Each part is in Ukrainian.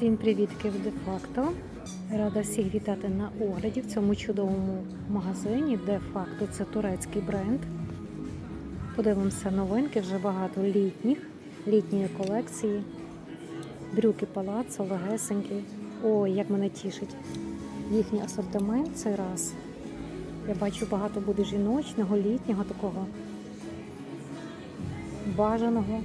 Всім привітки в де-факто. Рада всіх вітати на огляді в цьому чудовому магазині. Де-факто це турецький бренд. Подивимося новинки, вже багато літніх, літньої колекції. Брюки палацо, легесенькі. Ой, як мене тішить. Їхній асортимент цей раз. Я бачу, багато буде жіночного, літнього такого бажаного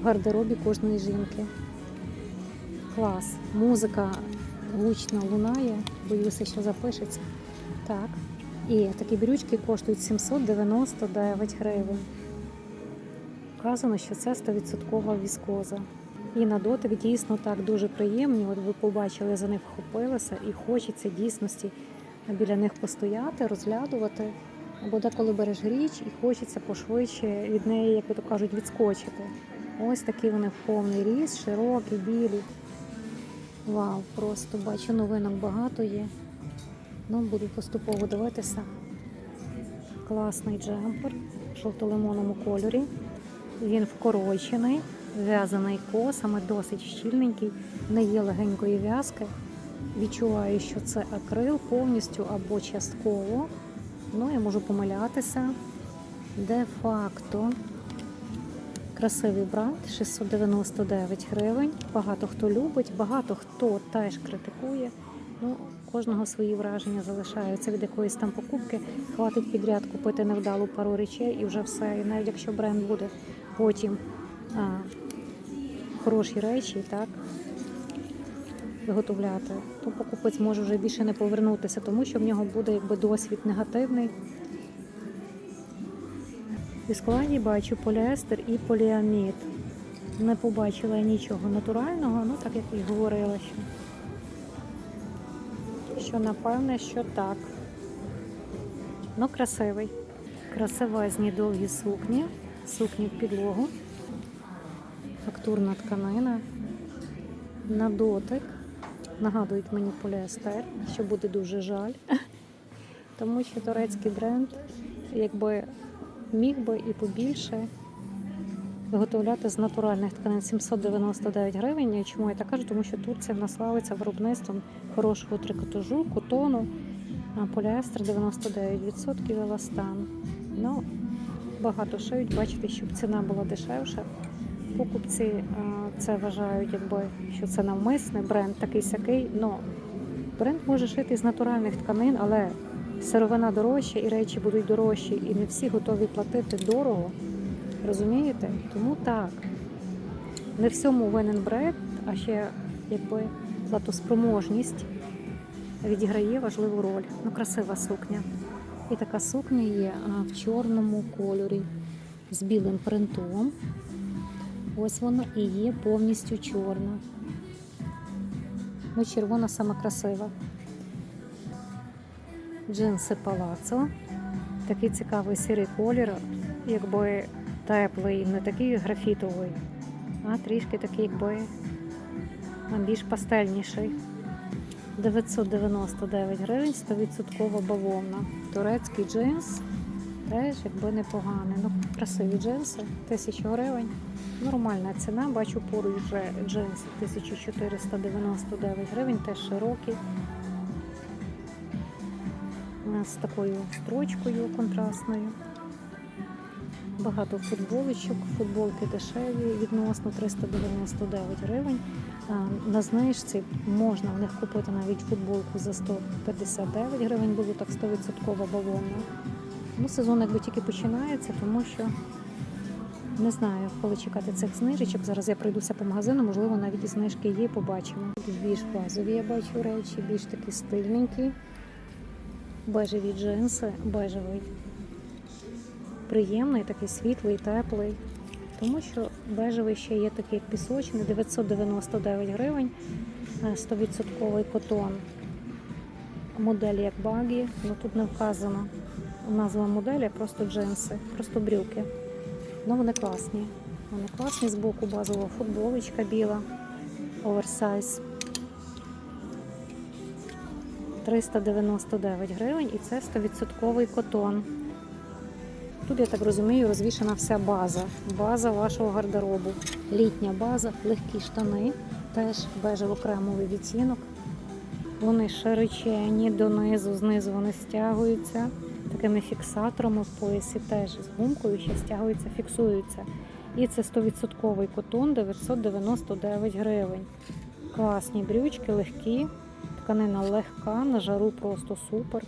в гардеробі кожної жінки. Клас. Музика гучно лунає, боюся, що запишеться. Так. І такі брючки коштують 799 гривень. Вказано, що це 100% віскоза. І на дотик дійсно так дуже приємні. От ви побачили, за них вхопилися і хочеться дійсності біля них постояти, розглядувати. Або деколи береш річ і хочеться пошвидше від неї, як то кажуть, відскочити. Ось такі вони в повний ріст, широкі, білі. Вау, просто бачу, новинок багато є. Ну, буду поступово дивитися. Класний джемпер в жовто-лимонному кольорі. Він вкорочений, в'язаний косами, досить щільненький, не є легенької в'язки. Відчуваю, що це акрил повністю або частково. Ну, я можу помилятися. Де-факто красивий бренд 699 гривень. Багато хто любить, багато хто теж критикує. Ну, кожного свої враження залишаються від якоїсь там покупки. Хватить підряд купити невдалу пару речей і вже все. І навіть якщо бренд буде потім а, хороші речі, так виготовляти, то покупець може вже більше не повернутися, тому що в нього буде якби досвід негативний. У складі бачу поліестер і поліамід. Не побачила нічого натурального, ну так як і говорила, що, що напевне, що так. Ну, красивий. Красивезні довгі сукні, сукні в підлогу, фактурна тканина, на дотик. Нагадують мені поліестер, що буде дуже жаль, тому що турецький бренд, якби міг би і побільше виготовляти з натуральних тканин 799 гривень. І Чому я так кажу? Тому що Турція в нас славиться виробництвом хорошого трикотажу, котону, поліестер 99% еластан. Ну, багато шиють, бачите, щоб ціна була дешевша. Покупці а, це вважають, якби що це навмисний бренд такий сякий. Ну, бренд може шити з натуральних тканин, але сировина дорожча і речі будуть дорожчі, і не всі готові платити дорого. Розумієте? Тому так. Не всьому винен бренд, а ще якби платоспроможність відіграє важливу роль. Ну, красива сукня. І така сукня є в чорному кольорі з білим принтом. Ось вона і є повністю чорна. Ну, червона сама красива. Джинси палацо. Такий цікавий сірий колір, якби теплий, не такий графітовий, а трішки такий, якби більш пастельніший. 999 гривень, 100% бавовна. Турецький джинс теж якби непоганий. Ну, красиві джинси, 1000 гривень. Нормальна ціна. Бачу поруч вже джинси 1499 гривень, теж широкі. З такою строчкою контрастною. Багато футболочок, футболки дешеві, відносно 399 гривень. На знижці можна в них купити навіть футболку за 159 гривень, було так 100% бавовна. Ну, сезон якби тільки починається, тому що не знаю, коли чекати цих знижечок. Зараз я пройдуся по магазину, можливо, навіть і знижки є, побачимо. Більш базові я бачу речі, більш такі стильненькі. Бежеві джинси, бежевий. Приємний, такий світлий, теплий. Тому що бежевий ще є такий як пісочний, 999 гривень, е, 100% котон. Модель як багі, ну тут не вказано назва моделі, просто джинси, просто брюки. Ну вони класні. Вони класні з боку базова футболочка біла, оверсайз. 399 гривень і це 100% котон. Тут, я так розумію, розвішена вся база. База вашого гардеробу. Літня база, легкі штани. Теж бежево-кремовий відтінок. Вони широчені донизу, знизу вони стягуються. Такими фіксаторами в поясі теж з гумкою ще стягуються, фіксуються. І це 100% котон 999 гривень. Класні брючки, легкі, тканина легка, на жару просто супер.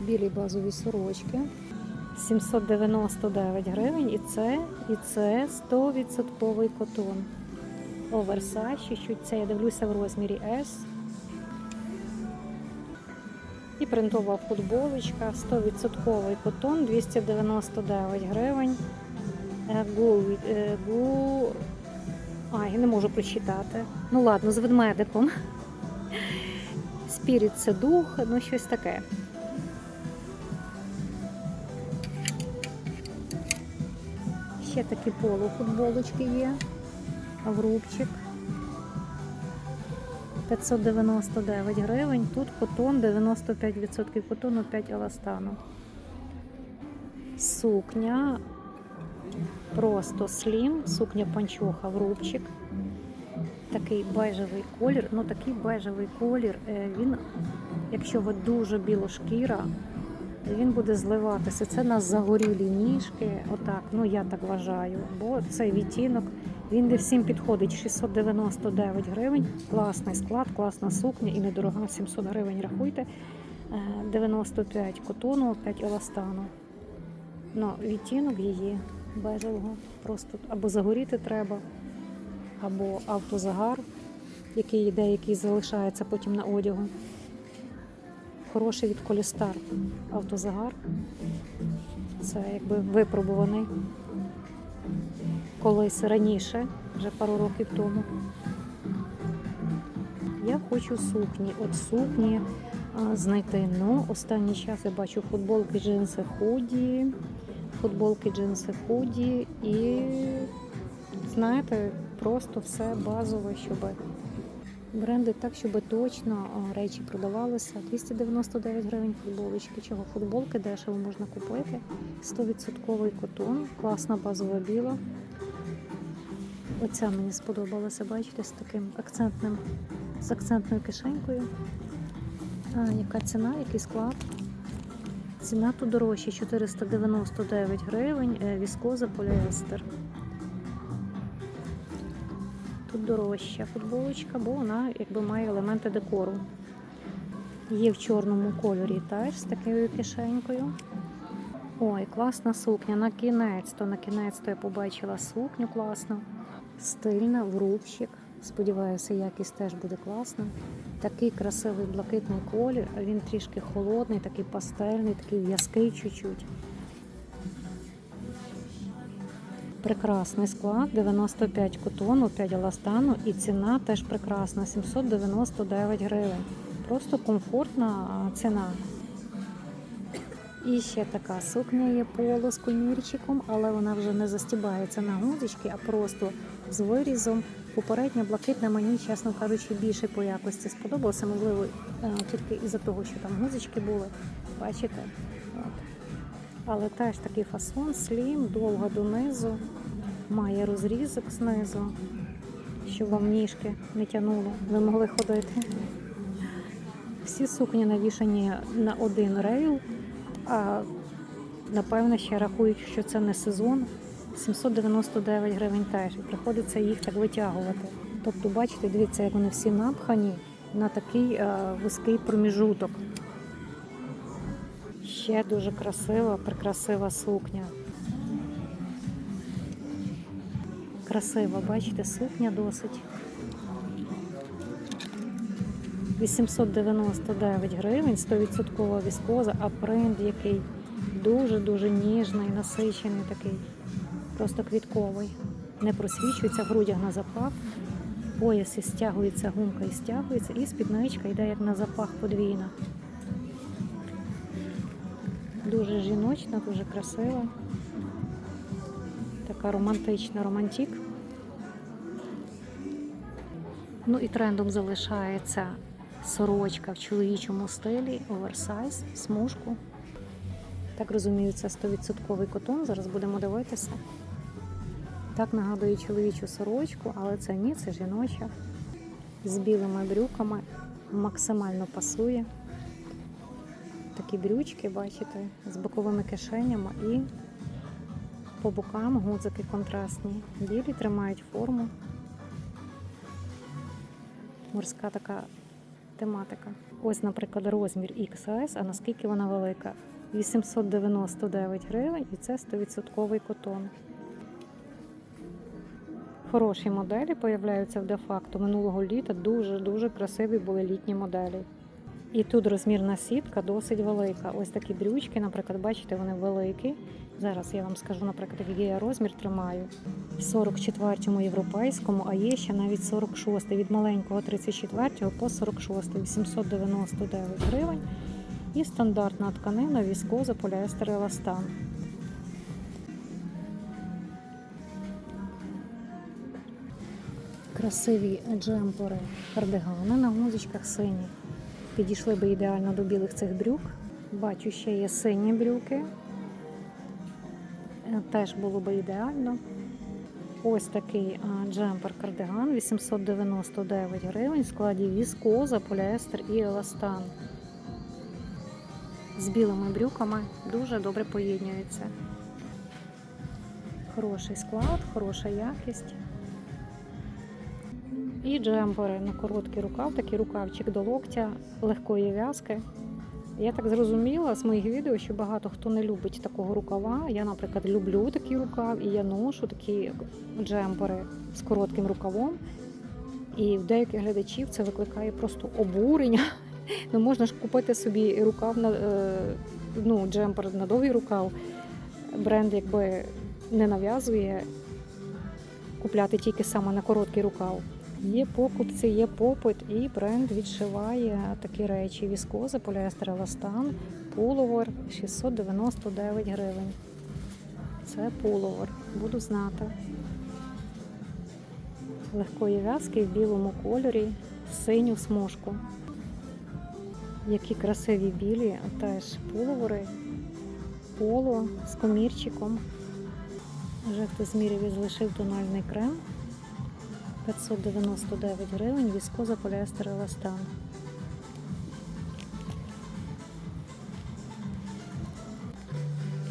Білі базові сорочки. 799 гривень і це, і це 100% котон. Оверсайз, чуть-чуть це я дивлюся в розмірі S. І принтова футболочка, 100% котон, 299 гривень. Е, Гу, е, гу... А, я не можу прочитати. Ну ладно, з ведмедиком. Спіріт це дух, ну щось таке. Ще такі полуфутболочки є. Аврубчик. 599 гривень. Тут котон, 95% котону, 5 еластану. Сукня. Просто слім, сукня панчоха в рубчик. Такий бежевий колір. Ну такий бежевий колір. е, Він, якщо ви дуже білошкіра, він буде зливатися. Це на загорілі ніжки. Отак, ну я так вважаю. Бо цей відтінок він не всім підходить. 699 гривень. Класний склад, класна сукня і недорога. 700 гривень рахуйте. Е, 95 котону, 5 еластану. Ну, відтінок її бежевого. Просто або загоріти треба, або автозагар, який деякий залишається потім на одягу. Хороший від Колістар автозагар. Це якби випробуваний колись раніше, вже пару років тому. Я хочу сукні. От сукні знайти. Ну, останній час я бачу футболки, джинси, худі, футболки, джинси, худі і, знаєте, просто все базове, щоб бренди так, щоб точно речі продавалися. 299 гривень футболочки. Чого? Футболки дешево можна купити. 100% котон, класна базова біла. Оця мені сподобалася, бачите, з таким акцентним, з акцентною кишенькою. А, яка ціна, який склад? Ціна тут дорожча 499 гривень, е, віскоза поліестер. Тут дорожча футболочка, бо вона якби має елементи декору. Є в чорному кольорі теж з такою кишенькою. Ой, класна сукня. На кінець, то на кінець то я побачила сукню класну. Стильна, в рубчик. Сподіваюся, якість теж буде класна. Такий красивий блакитний колір, він трішки холодний, такий пастельний, такий в'язкий чуть-чуть. Прекрасний склад, 95 котону, 5 еластану і ціна теж прекрасна, 799 гривень. Просто комфортна ціна. І ще така сукня є поло з комірчиком, але вона вже не застібається на гудзички, а просто з вирізом. Попередня блакитна мені, чесно кажучи, більше по якості сподобалося. Можливо, е, тільки із-за того, що там гудзички були. Бачите? Але теж такий фасон, слім, довга донизу, має розрізок знизу, щоб вам ніжки не тянуло, ви могли ходити. Всі сукні навішані на один рейл, а напевно ще рахують, що це не сезон. 799 гривень теж. І приходиться їх так витягувати. Тобто, бачите, дивіться, як вони всі напхані на такий вузький проміжуток. Ще дуже красива, прикрасива сукня. Красива, бачите, сукня досить. 899 гривень, 100% віскоза, а принт який дуже-дуже ніжний, насичений такий, просто квітковий. Не просвічується грудях на запах. Пояс і стягується, гумка і стягується, і спідничка йде як на запах подвійна. Дуже жіночна, дуже красива. Така романтична романтик. Ну і трендом залишається сорочка в чоловічому стилі, оверсайз, смужку. Так розумію, це 100% котон. Зараз будемо дивитися. Так нагадує чоловічу сорочку, але це ні, це жіноча. з білими брюками. Максимально пасує. Такі брючки, бачите, з боковими кишенями і по бокам гудзики контрастні. Білі тримають форму. Морська така тематика. Ось, наприклад, розмір XS, а наскільки вона велика? 899 гривень і це 100% котон. Хороші моделі появляються в де-факто. Минулого літа дуже-дуже красиві були літні моделі. І тут розмірна сітка досить велика. Ось такі брючки, наприклад, бачите, вони великі. Зараз я вам скажу, наприклад, який я розмір тримаю. В 44-му європейському, а є ще навіть 46 від маленького 34 по 46 899 гривень. І стандартна тканина віскоза поліестер еластан. Красиві джемпери, кардигани на гузочках сині. Підійшли би ідеально до білих цих брюк. Бачу, ще є сині брюки. Е, Теж було би ідеально. Ось такий джемпер-кардиган 899 гривень в складі віскоза, поліестер і еластан. З білими брюками дуже добре поєднюється. Хороший склад, хороша якість. І джемпери на короткий рукав, такий рукавчик до локтя, легкої в'язки. Я так зрозуміла з моїх відео, що багато хто не любить такого рукава. Я, наприклад, люблю такий рукав і я ношу такі джемпери з коротким рукавом. І в деяких глядачів це викликає просто обурення. Ну, можна ж купити собі рукав на е, ну, джемпер на довгий рукав. Бренд якби не нав'язує купляти тільки саме на короткий рукав. Є покупці, є попит, і бренд відшиває такі речі. Віскоза, поліестер еластан, пуловер 699 гривень. Це пуловер, буду знати. Легкої в'язки в білому кольорі, синю смужку. Які красиві білі, теж пуловери, поло з комірчиком. Вже хтось зміряв і залишив тональний крем. 599 гривень, віскоза поліестер еластан.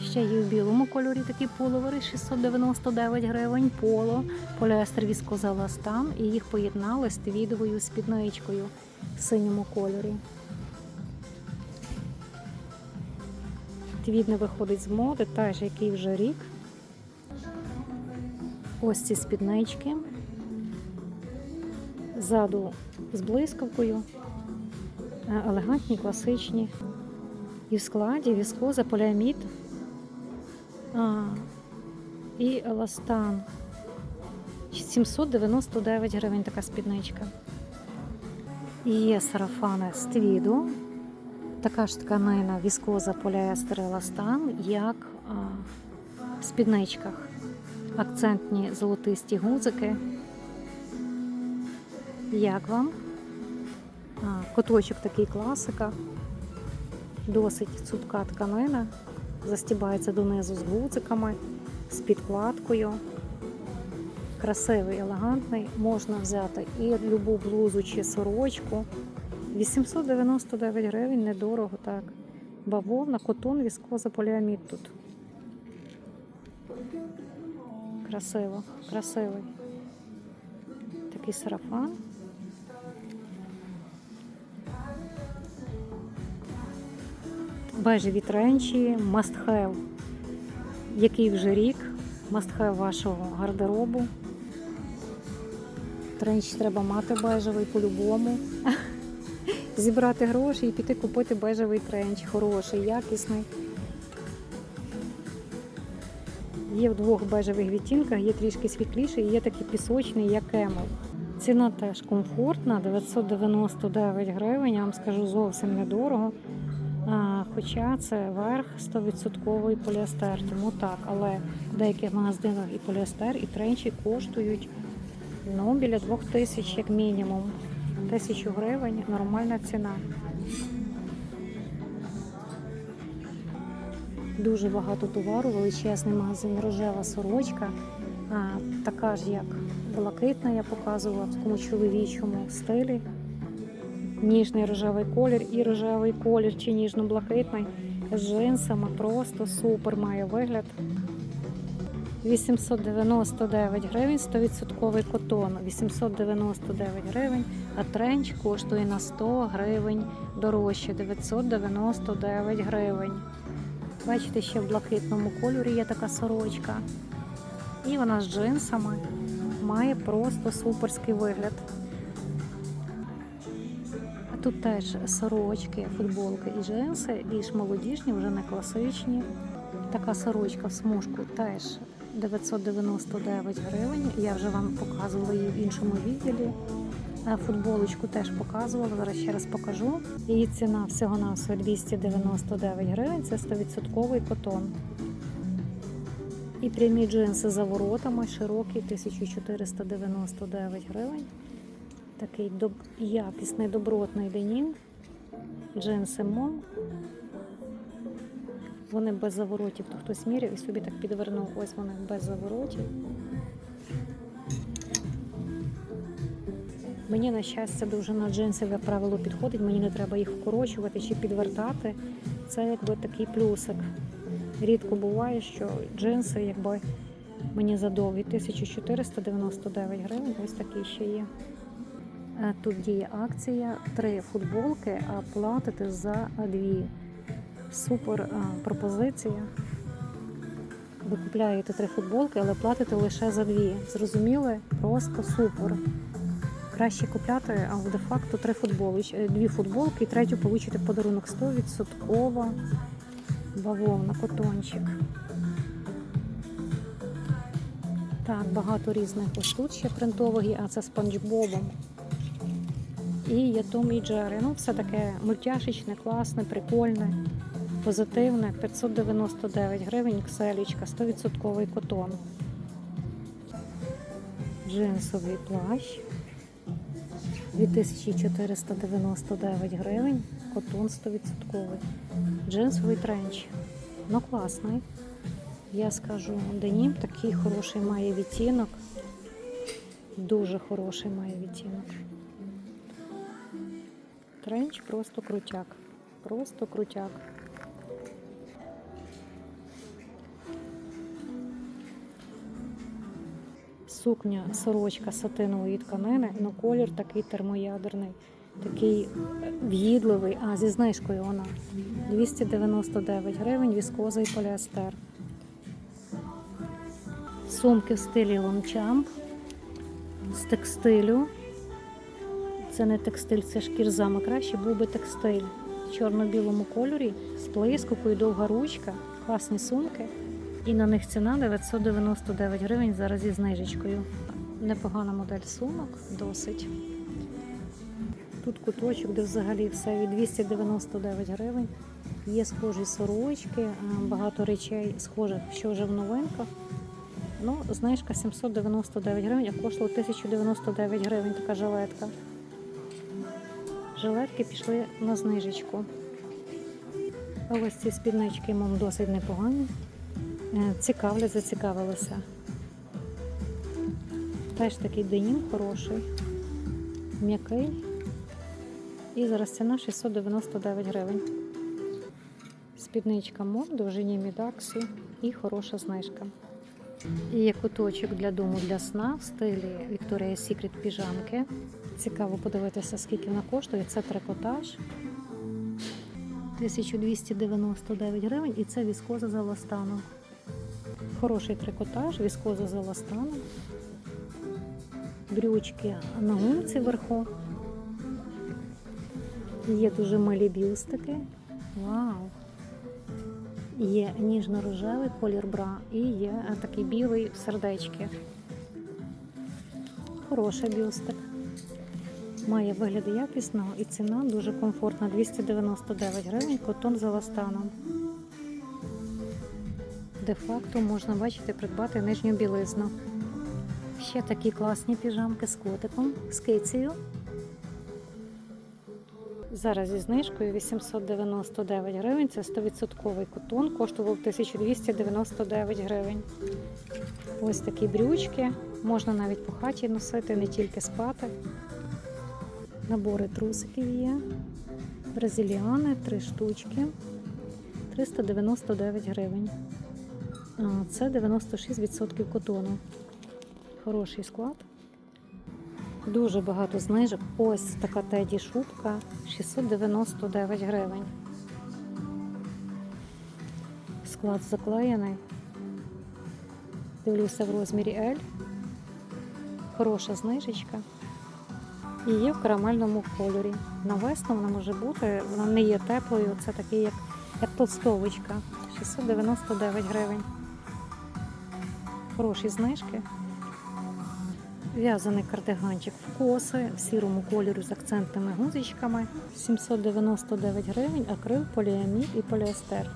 Ще є в білому кольорі такі пуловери 699 гривень, поло, поліестер віскоза еластан і їх поєднали з твідовою спідничкою в синьому кольорі. Твід не виходить з моди, теж який вже рік. Ось ці спіднички ззаду з блискавкою, е, елегантні, класичні. І в складі віскоза, поліамід і еластан. 799 гривень така спідничка. І є сарафани з твіду. Така ж тканина віскоза, поліестер, еластан, як а, в спідничках. Акцентні золотисті гузики. Як вам? А, Коточок такий класика. Досить цупка тканина. Застібається донизу з гудзиками, з підкладкою. Красивий, елегантний. Можна взяти і любу блузу чи сорочку. 899 гривень, недорого, так. Бавовна, котон, віскоза, поліамід тут. Красиво, красивий. Такий сарафан. Бежеві тренчі, must have. Який вже рік, must have вашого гардеробу. Тренч треба мати бежевий по-любому. Зібрати гроші і піти купити бежевий тренч. Хороший, якісний. Є в двох бежевих відтінках, є трішки світліший, і є такий пісочний, як емел. Ціна теж комфортна, 999 гривень, я вам скажу зовсім недорого. Хоча це верх 100% поліестер, тому так, але в деяких магазинах і поліестер, і тренчі коштують ну, біля 2000 як мінімум. Тисячу гривень нормальна ціна. Дуже багато товару, величезний магазин, рожева сорочка, а, така ж як блакитна я показувала в такому чоловічому стилі. Ніжний рожевий колір і рожевий колір чи ніжно-блакитний з джинсами. Просто супер має вигляд. 899 гривень, 100% котон. 899 гривень, а тренч коштує на 100 гривень дорожче, 999 гривень. Бачите, ще в блакитному кольорі є така сорочка. І вона з джинсами має просто суперський вигляд. Тут теж сорочки, футболки і джинси, більш молодіжні, вже не класичні. Така сорочка в смужку теж 999 гривень. Я вже вам показувала її в іншому відділі. Футболочку теж показувала, зараз ще раз покажу. Її ціна всього на 299 гривень, це 100% котон. І прямі джинси за воротами, широкі 1499 гривень. Такий якісний добротний денім. Джинси мом. Вони без заворотів, то хтось міряв і собі так підвернув. Ось вони без заворотів. Мені, на щастя, довжина джинсів, як правило, підходить. Мені не треба їх вкорочувати чи підвертати. Це якби такий плюсик. Рідко буває, що джинси, якби мені задовгі 1499 гривень, ось такі ще є. Е, Тут діє акція, три футболки, а платите за дві. Супер е, пропозиція. Ви купляєте три футболки, але платите лише за дві. Зрозуміли? Просто супер. Краще купляти, а де-факто три футболки, дві футболки і третю получите подарунок 100% бавовна, котончик. Так, багато різних ось тут ще принтових а це з Спанч Бобом. І є Том і Джері. Ну, все таке мультяшечне, класне, прикольне, позитивне. 599 гривень, кселічка, 100% котон. Джинсовий плащ. 2499 гривень, котон 100%. Джинсовий тренч. Ну класний. Я скажу, денім такий хороший має відтінок. Дуже хороший має відтінок. Тренч просто крутяк. Просто крутяк. Сукня, сорочка сатинової тканини, ну колір такий термоядерний, такий е, в'їдливий, а зі знижкою вона 299 гривень, віскоза і поліестер. Сумки в стилі лончамп з текстилю. Це не текстиль, це шкірзама. Краще був би текстиль в чорно-білому кольорі з блискавкою, довга ручка, класні сумки. І на них ціна 999 гривень зараз зі знижечкою. Непогана модель сумок, досить. Тут куточок, де взагалі все від 299 гривень. Є схожі сорочки, е, багато речей схожих, що вже в новинках. Ну, знижка 799 гривень, а коштувала 1099 гривень така жилетка. Жилетки пішли на знижечку. Ось ці спіднички мам досить непогані. Е, Цікавлять, зацікавилися. Теж такий денім хороший, м'який. І зараз ціна 699 гривень. Спідничка мон, довжині мідаксу і хороша знижка. І є куточок для дому для сна в стилі Victoria's Secret піжамки. Цікаво подивитися, скільки вона коштує. Це трикотаж. 1299 гривень і це віскоза з еластану. Хороший трикотаж, віскоза з еластану. Брючки на гумці вверху. Є дуже милі бюстики. Вау! Є ніжно-рожевий колір бра і є такий білий в сердечки. Хороший бюстик. Має вигляд якісного і ціна дуже комфортна 299 гривень, котон з еластаном. Де-факто можна бачити придбати нижню білизну. Ще такі класні піжамки з котиком, з кицею. Зараз зі знижкою 899 гривень. Це 100% котон, коштував 1299 гривень. Ось такі брючки Можна навіть по хаті носити, не тільки спати. Набори трусиків є. Бразиліани, три штучки. 399 гривень. Це 96% котону. Хороший склад. Дуже багато знижок. Ось така теді шубка 699 гривень. Склад заклеєний. Дивлюся в розмірі L. Хороша знижечка. І є в карамельному кольорі. На весну вона може бути, вона не є теплою, це такий як, як толстовочка. 699 гривень. Хороші знижки. В'язаний кардиганчик в коси в сірому кольорі з акцентними гузичками. 799 гривень, акрил, поліамід і поліестер.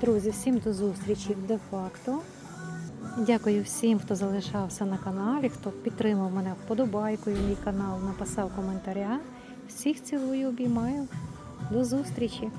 Друзі, всім до зустрічі де-факто. Дякую всім, хто залишався на каналі, хто підтримав мене вподобайкою, мій канал, написав коментаря. Всіх цілую, обіймаю. До зустрічі!